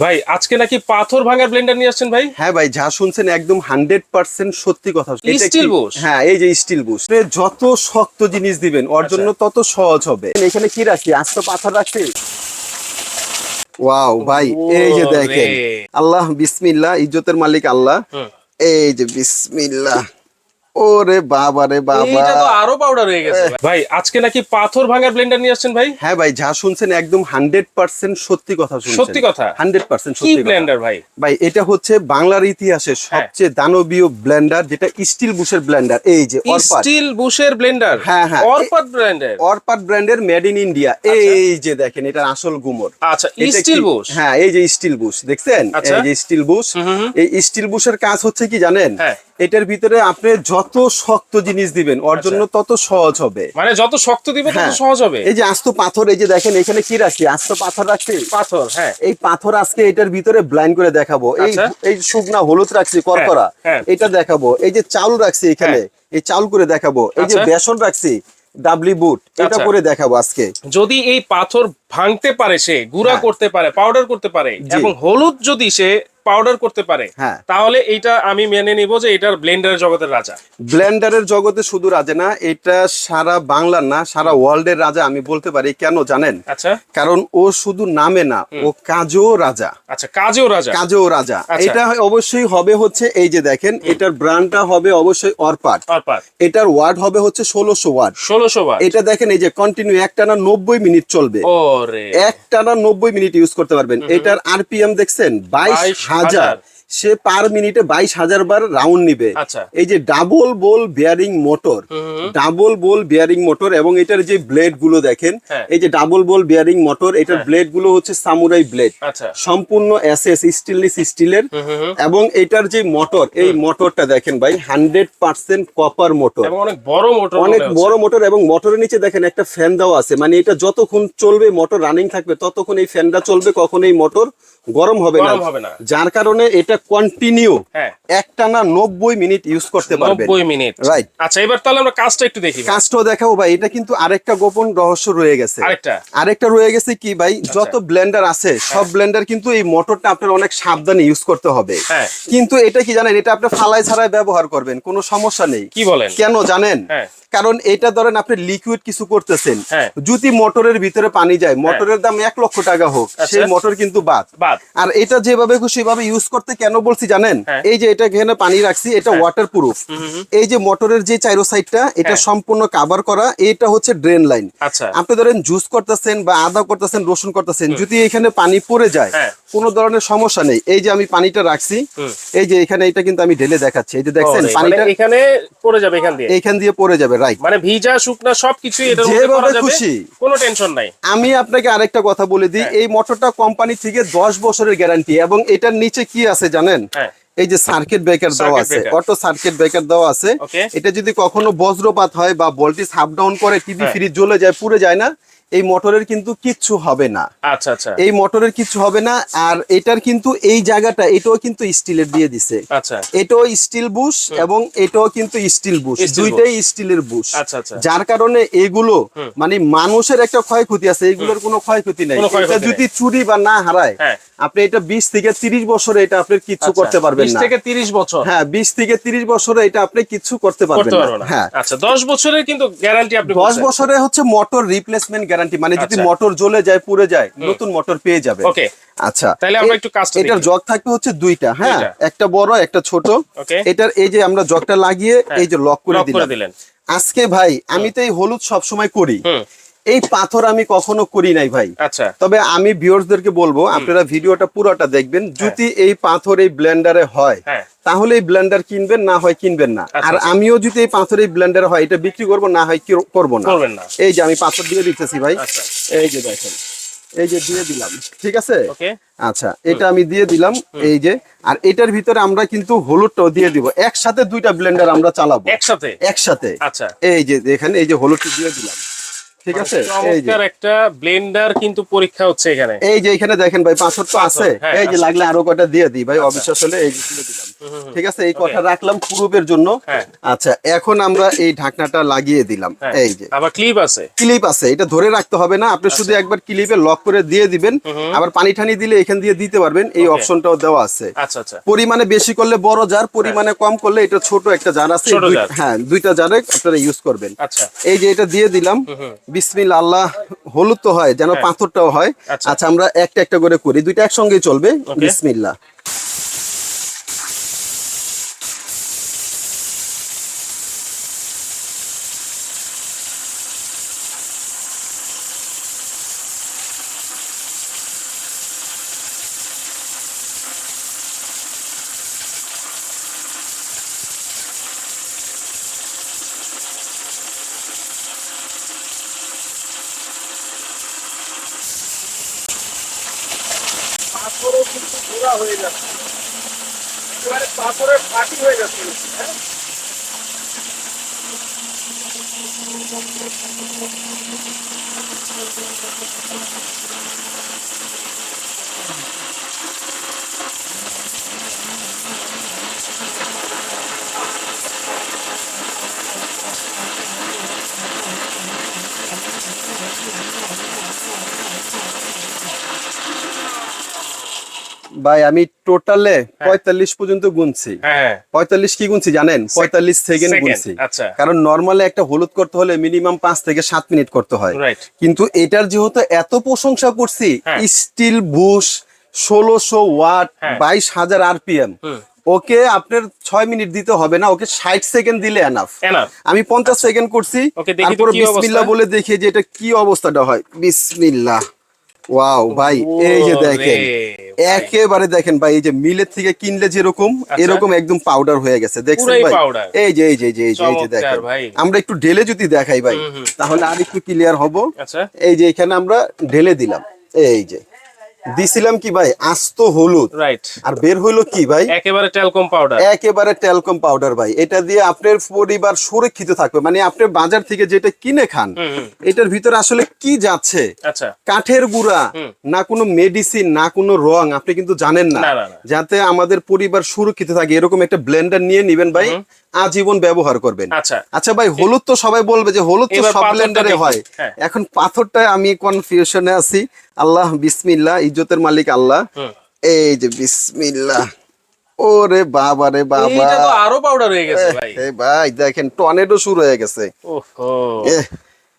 ভাই আজকে নাকি পাথর ভাঙার ব্লেন্ডার নিয়ে আসছেন ভাই? হ্যাঁ ভাই যা শুনছেন একদম হান্ড্রেড পার্সেন্ট সত্যি কথা। Steel হ্যাঁ এই যে স্টিল বুশ যত শক্ত জিনিস দিবেন ওর জন্য তত সহজ হবে। এখানে কি রাখছি আস্ত পাথর রাখছি। ওয়াও ভাই এই যে। দেখেন। আল্লাহ বিসমিল্লাহ ইজ্জতের মালিক আল্লাহ। এই যে বিসমিল্লাহ। ওরে বাবা রে বাবা। এইটা তো আরও পাউডার হয়ে গেছে। ভাই। আজকে নাকি পাথর ভাঙার ব্লেন্ডার নিয়ে আসছেন ভাই? হ্যাঁ ভাই যা শুনছেন একদম হান্ড্রেড পার্সেন্ট সত্যি কথা শুনছেন। সত্যি কথা? হান্ড্রেড পার্সেন্ট কি সত্যি কথা। ব্লেন্ডার ভাই? ভাই এটা হচ্ছে বাংলার ইতিহাসে হ্যাঁ। সবচেয়ে দানবীয় ব্লেন্ডার যেটা স্টিল বুশের ব্লেন্ডার এই যে অরপাট স্টিল বুশের ব্লেন্ডার হ্যাঁ, হ্যাঁ। অরপাট ব্র্যান্ডের অরপাট ব্র্যান্ডের মেড ইন ইন্ডিয়া এই যে দেখেন এটা আসল গুমর। আচ্ছা স্টিল বুশ হ্যাঁ এই যে স্টিল বুশ দেখছেন? আচ্ছা। এই যে স্টিল বুশ। এই স্টিল বুশের কাজ হচ্ছে কি জানেন? হ্যাঁ। এটার ভিতরে আপনি যত শক্ত জিনিস দিবেন ওর জন্য তত সহজ হবে। মানে যত শক্ত দিবে তত হ্যাঁ। সহজ হবে? এই যে আস্ত পাথর এই যে দেখেন এখানে কি রাখছি? আস্ত পাথর রাখছি? পাথর হ্যাঁ। এই পাথর আজকে এটার ভিতরে ব্লাইন্ড করে দেখাবো। এই আচ্ছা। এই শুকনা হলুদ রাখছি করকরা হ্যাঁ। এটা দেখাবো। এই যে চাউল রাখছি এখানে এই চাউল করে দেখাবো। এই যে আচ্ছা। বেসন রাখছি ডাবলি বুট এটা আচ্ছা। করে দেখাবো আজকে। যদি এই পাথর ভাঙতে পারে সে গুঁড়া হ্যাঁ। করতে পারে পাউডার করতে পারে এবং হলুদ যদি সে পাউডার করতে পারে হ্যাঁ। তাহলে এটা আমি মেনে নিব যে এটার ব্লেন্ডার জগতের রাজা। ব্লেন্ডারের জগতে শুধু রাজা না এটা সারা বাংলার না সারা ওয়ার্ল্ডের রাজা আমি বলতে পারি। কেন জানেন? আচ্ছা। কারণ ও শুধু নামে না ও কাজেও রাজা। আচ্ছা কাজেও রাজা। কাজেও রাজা। আচ্ছা। এটা অবশ্যই হবে হচ্ছে এই যে দেখেন এটার ব্র্যান্ডটা হবে অবশ্যই অরপাট। এটার ওয়ার্ড হবে হচ্ছে ষোলোশো ওয়ার্ড ষোলোশো বার এটা দেখেন এই যে কন্টিনিউ একটানা নব্বই মিনিট চলবে। ওরে একটানা নব্বই মিনিট ইউজ করতে পারবেন। এটার আরপিএম দেখছেন বাইশ হাজার। সে পার মিনিটে বাইশ হাজার বার রাউন্ড নিবে। আচ্ছা। এই যে double ball bearing motor double ball bearing motor এবং এটার যে ব্লেডগুলো দেখেন হ্যাঁ। এই যে ডাবল বোল বিয়ারিং মোটর এটার ব্লেডগুলো হচ্ছে সামুরাই ব্লেড আচ্ছা। সম্পূর্ণ এসএস স্টিলনেস স্টিলের। এবং এটার যে মোটর এই মোটরটা দেখেন ভাই হান্ড্রেড পার্সেন্ট কপার মোটর অনেক বড় মোটর অনেক বড় মোটর এবং মোটরের নিচে দেখেন একটা ফ্যান দেওয়া আছে। মানে এটা যতক্ষণ চলবে মোটর রানিং থাকবে ততক্ষণ এই ফ্যানটা চলবে কখন এই মোটর গরম হবে না। গরম হবে না। যার কারণে এটা কন্টিনিউ হ্যাঁ। একটানা নব্বই মিনিট ইউজ করতে পারবেন। নব্বই মিনিট Right. আচ্ছা এবার তাহলে আমরা কাজটা একটু দেখি কাজটাও দেখাবো ভাই এটা কিন্তু আরেকটা গোপন রহস্য রয়ে গেছে। আরেকটা। আরেকটা রয়ে গেছে কি ভাই? যত ব্লেন্ডার আছে সব ব্লেন্ডার কিন্তু এই মোটরটা আপনার অনেক সাবধানে ইউজ করতে হবে। হ্যাঁ। কিন্তু এটা কি জানেন এটা আপনি ফালাই ছাড়াই ব্যবহার করবেন কোনো সমস্যা নেই। কি বলেন? কেন জানেন? হ্যাঁ। কারণ এটা ধরেন আপনি লিকুইড কিছু করতেছেন। হ্যাঁ। যদি মোটরের ভিতরে পানি যায় মোটরের দাম এক লক্ষ টাকা হোক আচ্ছা। সেই মোটর কিন্তু বাদ। আর এটা যেভাবে খুশি ভাবে ইউজ করতে কেন বলছি জানেন? হ্যাঁ। এই যে এটা এখানে পানি রাখছি এটা ওয়াটার প্রুফ এই যে মোটরের যে চাইরো সাইডটা এটা হ্যাঁ। সম্পূর্ণ কাভার করা এটা হচ্ছে ড্রেন লাইন আচ্ছা। আপনি ধরেন জুস করতেছেন বা আদা করতেছেন রসুন করতেছেন যদি এখানে পানি পড়ে যায় কোন কোনো ধরনের সমস্যা নেই। এই যে আমি পানিটা রাখছি এই যে এখানে এটা কিন্তু আমি ঢেলে দেখাচ্ছি। এই যে দেখছেন মানে পানিটা এখানে পড়ে যাবে এখান দিয়ে এখান দিয়ে পড়ে যাবে রাইট মানে ভিজা শুকনা সবকিছু এটার মধ্যে করা যাবে খুশি। কোনো টেনশন নাই আমি আপনাকে আরেকটা কথা বলে দিই হ্যাঁ। এই মোটরটা কোম্পানি থেকে দশ বছরের গ্যারান্টি এবং এটার নিচে কি আছে জানেন হ্যাঁ। এই যে সার্কিট ব্রেকার দেওয়া আছে। অটো সার্কিট ব্রেকার দেওয়া আছে এটা যদি কখনো বজ্রপাত হয় বা বলটি সাপ ডাউন করে টিভি হ্যাঁ। ফ্রিজ জ্বলে যায় পুড়ে যায় না এই মোটরের কিন্তু কিচ্ছু হবে না। আচ্ছা আচ্ছা। এই মোটরের কিছু হবে না আর এটার কিন্তু এই জায়গাটা এটাও কিন্তু স্টিলের দিয়ে দিছে। আচ্ছা। এটাও স্টিল বুশ এবং এটাও কিন্তু স্টিল বুশ। দুইটাই স্টিলের বুশ। আচ্ছা, আচ্ছা। যার কারণে এগুলো মানে মানুষের একটা ক্ষয়ক্ষতি আছে এগুলোর কোনো ক্ষয়ক্ষতি নাই। এটা যদি চুরি বা না হারায় হ্যাঁ। আপনি এটা বিশ থেকে তিরিশ বছরে এটা আপনি কিচ্ছু আচ্ছা, করতে পারবেন না। 20 থেকে 30 বছর? হ্যাঁ বিশ থেকে তিরিশ বছরে এটা আপনি কিচ্ছু করতে পারবেন না। হ্যাঁ। আচ্ছা 10 বছরের কিন্তু গ্যারান্টি আপনি দশ বলছেন। বছরে হচ্ছে মোটর রিপ্লেসমেন্ট গ্যারান্টি মানে যদি আচ্ছা। মোটর জ্বলে যায় পুড়ে যায় নতুন মোটর পেয়ে যাবে ওকে আচ্ছা। তাহলে আমরা একটু কাজটা এটার। জগ থাকবে হচ্ছে দুইটা হ্যাঁ? একটা বড় একটা ছোট. এটার এই যে আমরা জগটা লাগিয়ে এই যে লক করে দিলাম। আজকে ভাই আমি তো এই হলুদ সব সময় করি এই পাথর আমি কখনো করি নাই ভাই। আচ্ছা। তবে আমি ভিউয়ার্সদেরকে বলব আপনারা ভিডিওটা পুরোটা দেখবেন। যদি এই পাথর এই ব্লেন্ডারে হয় হ্যাঁ। তাহলে এই ব্লেন্ডার কিনবেন না হয় কিনবেন না। আচ্ছা, আর আচ্ছা। আমিও যদি এই পাথর এই ব্লেন্ডার হয় এটা বিক্রি করব না হয় করব না। এই যে আমি পাথর দিয়ে দিতেছি ভাই। আচ্ছা। এই যে দেখেন এই যে দিয়ে দিলাম। ঠিক আছে? ওকে। আচ্ছা এটা আমি দিয়ে দিলাম এই যে। আর এটার ভিতরে আমরা কিন্তু হলুদটাও দিয়ে দিব। একসাথে দুইটা ব্লেন্ডার আমরা চালাবো। একসাথে? একসাথে। আচ্ছা। এই যে এখানে এই যে হলুদটি দিয়ে দিলাম। ঠিক আছে? এই যে। চমৎকার একটা ব্লেন্ডার কিন্তু পরীক্ষা হচ্ছে এখানে। এই যে এখানে দেখেন ভাই পাথর তো আছে? হ্যাঁ, এই যে লাগলে আরও কটা দিয়ে দিই ভাই? অবিশ্বাস হলে এই দিলাম। ঠিক আছে? এই কটা রাখলাম পুরুবের জন্য। হ্যাঁ। আচ্ছা এখন আমরা এই ঢাকনাটা লাগিয়ে দিলাম। হ্যাঁ। এই যে। আবার ক্লিপ আছে। ক্লিপ আছে। এটা ধরে রাখতে হবে না। আপনি শুধু একবার ক্লিপে লক করে দিয়ে দিবেন। আবার পানি টানি দিলে এখান দিয়ে দিতে পারবেন। এই অপশনটাও দেওয়া আছে। আচ্ছা আচ্ছা। পরিমাণে বেশি করলে বড় জার পরিমাণে কম করলে এটা ছোট একটা জার আছে। হ্যাঁ দুইটা জারে আপনারা ইউজ করবেন। আচ্ছা। এই যে এটা দিয়ে দিলাম। বিসমিল আল্লাহ হলুদ তো হয় যেন পাথরটাও হয় আচ্ছা। আচ্ছা আমরা একটা একটা করে করি দুইটা একসঙ্গেই চলবে Okay. কিন্তু ঘোরা হয়ে যাচ্ছে একেবারে পাথরের ফাটি হয়ে যাচ্ছে হ্যাঁ? ভাই আমি টোটালে পঁয়তাল্লিশ পর্যন্ত গুনছি। হ্যাঁ পঁয়তাল্লিশ কি গুনছি জানেন? পঁয়তাল্লিশ সেকেন্ড গুনছি। আচ্ছা। কারণ নর্মালি একটা হলুদ করতে হলে মিনিমাম পাঁচ থেকে সাত মিনিট করতে হয়। কিন্তু এটার যেহেতু এত প্রশংসা করছি হ্যাঁ। স্টিল বুশ ষোলোশো ওয়াট হ্যাঁ। বাইশ হাজার আরপিএম। ওকে আপনার ছয় মিনিট দিতে হবে না ওকে ষাট সেকেন্ড দিলে এনাফ আমি পঞ্চাশ সেকেন্ড করছি। তারপরে অবস্থা? বলে দেখি যে এটা কি অবস্থাটা হয়। বিসমিল্লাহ। ওয়াও ভাই এই যে দেখেন একেবারে দেখেন ভাই এই যে মিলের থেকে কিনলে যেরকম এরকম একদম পাউডার হয়ে গেছে দেখছেন ভাই? এই যে এই যে এই যে এই যে দেখেন। আমরা একটু ঢেলে যদি দেখাই ভাই। তাহলে আর একটু ক্লিয়ার হব। আচ্ছা। এই যে এখানে আমরা ঢেলে দিলাম এই যে। দিছিলাম কি ভাই? আস্ত হলুদ। রাইট আর বের হইল কি ভাই? একেবারে টেলকম পাউডার একেবারে টেলকম পাউডার ভাই। এটা দিয়ে আপনার পরিবার সুরক্ষিত থাকবে। মানে আপনি বাজার থেকে যেটা কিনে খান। এটার ভিতরে আসলে কি যাচ্ছে? আচ্ছা। কাঠের গুঁড়া। না কোনো মেডিসিন না কোনো রং আপনি কিন্তু জানেন না। যাতে আমাদের পরিবার সুরক্ষিত থাকে এরকম একটা ব্লেন্ডার নিয়ে নিবেন ভাই। আজীবন ব্যবহার করবেন। আচ্ছা। আচ্ছা ভাই হলুদ তো সবাই বলবে যে হলুদ তো সব ব্লেন্ডারে হয়। হ্যাঁ। এখন পাথরটা আমি কনফিউশনে আছি। আল্লাহ বিসমিল্লাহ ইজ্জতের মালিক আল্লাহ। এই যে বিসমিল্লাহ। ওরে বাবা রে বাবা। এইটা তো আরও পাউডার হয়ে গেছে ভাই। এই ভাই দেখেন টর্নেডো শুরু হয়ে গেছে। ওহো।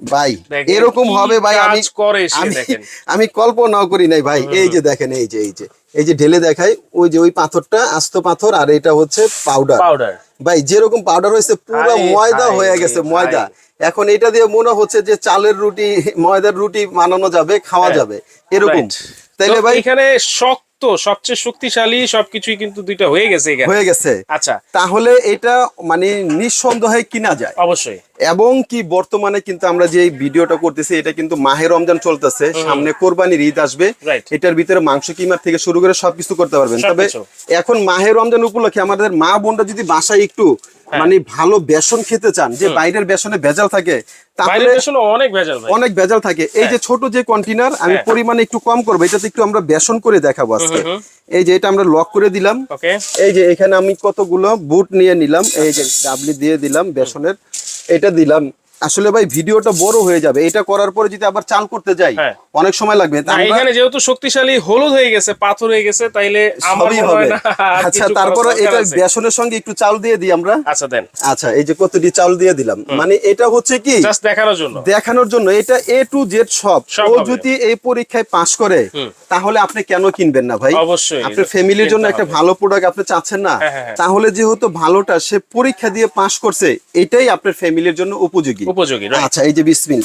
ভাই এরকম হবে ভাই আমি করে দেখেন। আমি কল্পনাও করি নাই ভাই। এই যে দেখেন এই যে এই যে। এই যে ঢেলে দেখাই ওই যে ওই পাথরটা আস্ত পাথর আর এটা হচ্ছে পাউডার পাউডার ভাই যেরকম পাউডার হয়েছে পুরো ময়দা হয়ে গেছে ময়দা। এখন এটা দিয়ে মনে হচ্ছে যে চালের রুটি ময়দার রুটি বানানো যাবে খাওয়া হ্যাঁ, যাবে। এরকম। তাইলে ভাই এখানে শক্ত সবচেয়ে শক্তিশালী সবকিছুই কিন্তু দুইটা হয়ে গেছে হয়ে গেছে। আচ্ছা। তাহলে এটা মানে নিঃসন্দেহে কিনা যায়? অবশ্যই। এবং কি বর্তমানে কিন্তু আমরা যে ভিডিওটা করতেছি এটা কিন্তু মাহে রমজান চলতেছে সামনে কোরবানির ঈদ আসবে এটার ভিতরে মাংস কিমার থেকে শুরু করে সবকিছু করতে পারবেন। তবে এখন মাহে রমজান উপলক্ষে আমাদের মা বোনরা যদি বাসায় একটু। মানে ভালো বেসন খেতে চান যে বাইরের বেসনে ভেজাল থাকে বাইরের বেসনে অনেক ভেজাল অনেক ভেজাল থাকে। এই যে ছোট যে কন্টেনার আমি হ্যাঁ। পরিমাণে একটু কম করব এটাতে একটু আমরা বেসন করে দেখাবো আজকে। এই যে এটা আমরা লক করে দিলাম। এই যে এখানে আমি কতগুলো বুট নিয়ে নিলাম এই যে ডাবলি দিয়ে দিলাম বেসনের। এটা দিলাম। আসলে ভাই ভিডিওটা বড় হয়ে যাবে। এটা করার পরে যদি আবার চাল করতে যাই হ্যাঁ। অনেক সময় লাগবে। এখানে যেহেতু শক্তিশালী হলুদ হয়ে গেছে পাথর হয়ে গেছে তাইলে সবই হবে। আচ্ছা তারপরে এটা বেসনের সঙ্গে একটু চাল দিয়ে দিই আমরা। আচ্ছা দেন। আচ্ছা এই যে কতটি চাল দিয়ে দিলাম। মানে এটা হচ্ছে কি? জাস্ট দেখানোর জন্য। দেখানোর জন্য। এটা এ টু জেড সব। ও যদি এই পরীক্ষায় পাশ করে তাহলে আপনি কেন কিনবেন না ভাই? অবশ্যই। আপনার ফ্যামিলির জন্য একটা ভালো প্রোডাক্ট আপনি চাচ্ছেন না। হ্যাঁ, হ্যাঁ। তাহলে যেহেতু ভালোটা সে পরীক্ষা দিয়ে পাশ করছে এটাই আপনার ফ্যামিলির জন্য উপযোগী। উপযোগী? আচ্ছা এই যে বিসমিল।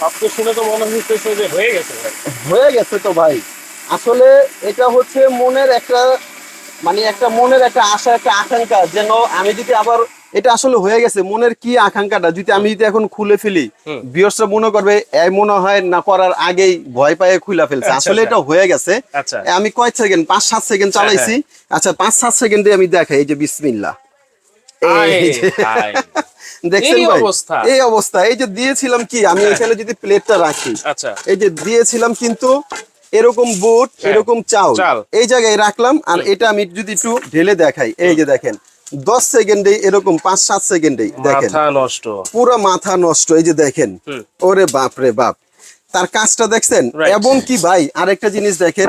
শব্দ শুনে তো মনে হচ্ছে যে হয়ে গেছে হয়ে গেছে তো ভাই। আসলে এটা হচ্ছে মনের একটা মানে একটা মনের একটা আশা একটা আকাঙ্ক্ষা যেন আমি যদি আবার এটা আসলে হয়ে গেছে মনের কি আকাঙ্ক্ষাটা? যদি আমি যদি এখন খুলে ফেলি। বিয়সরা মনে করবে এই মনে হয় না করার আগেই ভয় পায়ে খুলে ফেলছে। আচ্ছা, আসলে আচ্ছা। এটা হয়ে গেছে। আচ্ছা। আমি কয়েক সেকেন্ড? পাঁচ সাত সেকেন্ড হ্যাঁ, চালাইছি। আচ্ছা পাঁচ সাত সেকেন্ডে আমি দেখাই এই যে বিসমিল্লা হায়। দেখছেন ভাই? অবস্থা। এই অবস্থা। এই যে দিয়েছিলাম কি? আমি হ্যাঁ। এখানে যদি প্লেটটা রাখি এই যে দিয়েছিলাম কিন্তু এরকম বুট হ্যাঁ, এরকম চাল। এই জায়গায় রাখলাম। আর এটা আমি যদি একটু ঢেলে দেখাই এই যে দেখেন দশ সেকেন্ডে এরকম পাঁচ সাত সেকেন্ডে দেখেন। নষ্ট। পুরো মাথা নষ্ট এই যে দেখেন। ওরে বাপ রে বাপ। তার কাজটা দেখছেন. এবং কি ভাই আরেকটা জিনিস দেখেন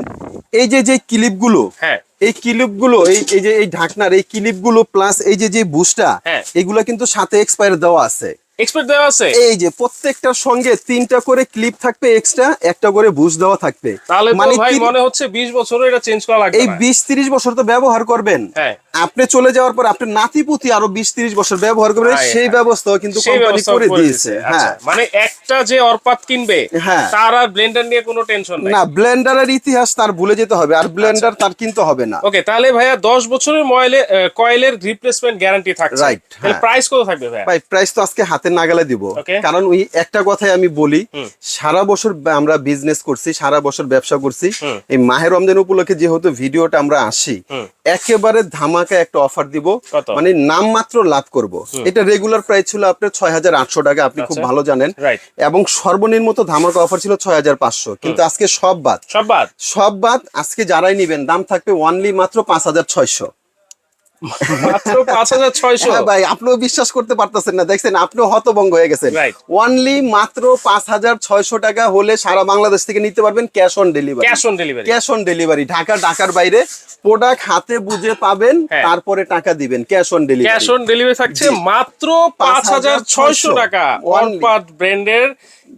এই যে যে ক্লিপগুলো হ্যাঁ। এই ক্লিপগুলো এই এই যে এই ঢাকনার এই ক্লিপগুলো প্লাস এই যে যে বুস্টটা হ্যাঁ। এগুলো কিন্তু সাথে এক্সপায়ার দেওয়া আছে। এক্সপার্ট দেওয়া আছে? এই যে প্রত্যেকটার সঙ্গে তিনটা করে ক্লিপ থাকবে এক্সট্রা একটা করে বুশ দেওয়া থাকবে। তাহলে মানে ভাই মনে হচ্ছে বিশ বছরও এটা চেঞ্জ করা লাগবে এই না। বিশ তিরিশ বছর তো ব্যবহার করবেন। হ্যাঁ। আপনি চলে যাওয়ার পর আপনার নাতিপুতি আরও বিশ তিরিশ বছর ব্যবহার করবেন সেই হায়। ব্যবস্থাও কিন্তু কোম্পানি করে দিয়েছে। দিয়েছে। আচ্ছা হ্যাঁ মানে একটা যে অরপাত কিনবে হ্যাঁ। তার আর ব্লেন্ডার নিয়ে কোনো টেনশন নাই। না ব্লেন্ডারের ইতিহাস তার ভুলে যেতে হবে আর ব্লেন্ডার তার কিনতে হবে না। ওকে তাহলে ভাইয়া দশ বছরের ময়লে কয়েলের রিপ্লেসমেন্ট গ্যারান্টি থাকছে। Right, তাহলে হ্যাঁ। প্রাইস কত থাকবে ভাইয়া? ভাই প্রাইস তো আজকে হাতে নাগালে দিব। কারণ ওই একটা কথাই আমি বলি সারা বছর আমরা বিজনেস করছি সারা বছর ব্যবসা করছি। এই মাহের রমজান উপলক্ষে যেহেতু ভিডিওটা আমরা আসি একেবারে ধামাকা একটা অফার দিব। মানে নাম মাত্র লাভ করব। এটা রেগুলার প্রাইস ছিল আপনার ছয় হাজার আটশো টাকা আপনি খুব আচ্ছা। ভালো জানেন। এবং সর্বনিম্ন তো ধামাকা অফার ছিল ছয় হাজার পাঁচশো কিন্তু আজকে সব বাদ। সব বাদ? সব বাদ আজকে যারাই নিবেন দাম থাকবে ওয়ানলি মাত্র পাঁচ হাজার ছয়শো মাত্র পাঁচ হাজার ছয়শো হ্যাঁ ভাই আপনিও বিশ্বাস করতে পারতেছেন না। দেখছেন আপনিও হতভঙ্গ হয়ে গেছেন। Right. মাত্র পাঁচ হাজার ছয়শো টাকা হলে সারা বাংলাদেশ থেকে নিতে পারবেন cash on delivery cash on delivery cash on delivery Dhaka ঢাকার বাইরে। প্রোডাক্ট হাতে বুঝে পাবেন হ্যাঁ। তারপরে টাকা দিবেন cash on cash delivery on delivery থাকছে মাত্র পাঁচ হাজার ছয়শো টাকা. ওয়ানপার্ট ব্র্যান্ডের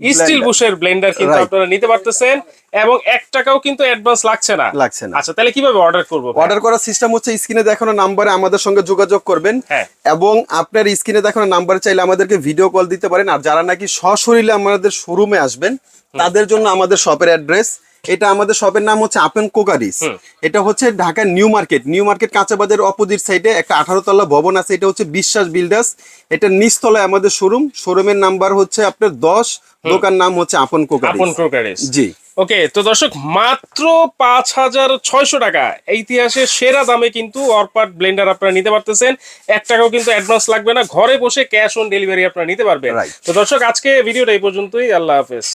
স্টিল বুশের ব্লেন্ডার কিন্তু আপনারা নিতে পারতেছেন এবং এক টাকাও কিন্তু অ্যাডভান্স লাগছে না। লাগছে না। আচ্ছা তাহলে কীভাবে অর্ডার করব অর্ডার করার সিস্টেম হচ্ছে স্ক্রিনে দেখানো নাম্বারে আমাদের সঙ্গে যোগাযোগ করবেন হ্যাঁ। এবং আপনার স্ক্রিনে দেখানো নাম্বারে চাইলে আমাদেরকে ভিডিও কল দিতে পারেন। আর যারা নাকি সশরীরে আমাদের শোরুমে আসবেন তাদের জন্য আমাদের শপের অ্যাড্রেস এটা আমাদের শপের নাম হচ্ছে আপেন কোকারিস। এটা হচ্ছে ঢাকার নিউ মার্কেট। নিউ মার্কেট কাঁচা বাজারের অপোজিট সাইডে একটা আঠারো তলা ভবন আছে। এটা হচ্ছে বিশ্বাস বিল্ডার্স। এটা নিচতলায় আমাদের শোরুম। শোরুমের নাম্বার হচ্ছে আপনার দশ। দোকান নাম হচ্ছে আপন আপন কোকারিস। জি। ওকে তো দর্শক মাত্র পাঁচ হাজার ছয়শো টাকা। ইতিহাসের সেরা দামে কিন্তু অরপাট ব্লেন্ডার আপনারা নিতে পারতেছেন। এক টাকাও কিন্তু অ্যাডভান্স লাগবে না। ঘরে বসে ক্যাশ অন ডেলিভারি আপনারা নিতে পারবেন. তো দর্শক আজকে ভিডিওটা এই পর্যন্তই। আল্লাহ হাফেজ।